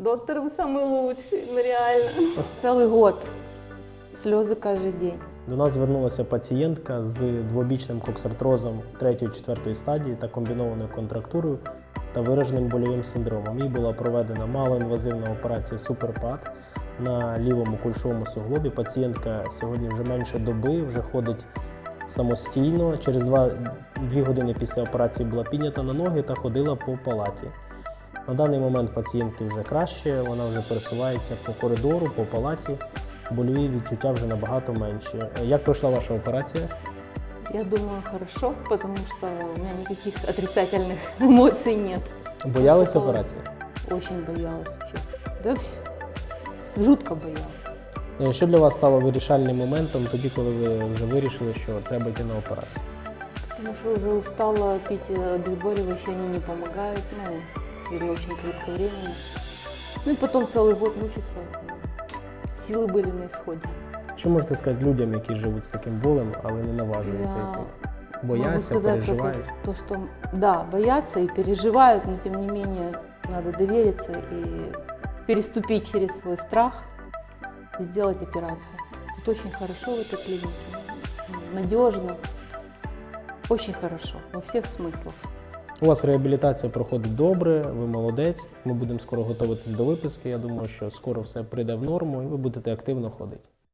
Доктор, вы самый лучший, ну реально. Целый год. Слезы каждый день. До нас звернулася пацієнтка з двобічним коксартрозом 3-4 стадії та комбінованою контрактурою та вираженим больовим синдромом. Їй була проведена малоінвазивна операція суперпад на лівому кульшовому суглобі. Пацієнтка сьогодні вже менше доби, вже ходить самостійно. Через 2, 2 години після операції була піднята на ноги та ходила по палаті. На даний момент пацієнтки вже краще, вона вже пересувається по коридору, по палаті. Больові відчуття вже набагато менші. Як пройшла ваша операція? Я думаю, хорошо, потому что у меня никаких отрицательных эмоций нет. Боялись Такого. операції? Очень боялась вообще. Да, вс- жутко боялась. Е, Що для вас стало вирішальним моментом тоді, коли ви вже вирішили, що треба йти на операцію? Потому что уже устала пить э, обезболивающие, они не помогают, ну, или очень короткое время. Ну и потом целый год мучиться. Силы были на исходе. Що можете сказати людям, які живуть з таким болем, але не наважуються Я йти? Могу Бояться, сказать только переживають. то, что да, боятся и переживают, но тем не менее надо довериться и переступить через свой страх и сделать операцию. Тут очень хорошо в этой клинике, надежно, очень хорошо во всех смыслах. У вас реабілітація проходить добре, ви молодець. Ми будемо скоро готуватись до виписки. Я думаю, що скоро все прийде в норму і ви будете активно ходити.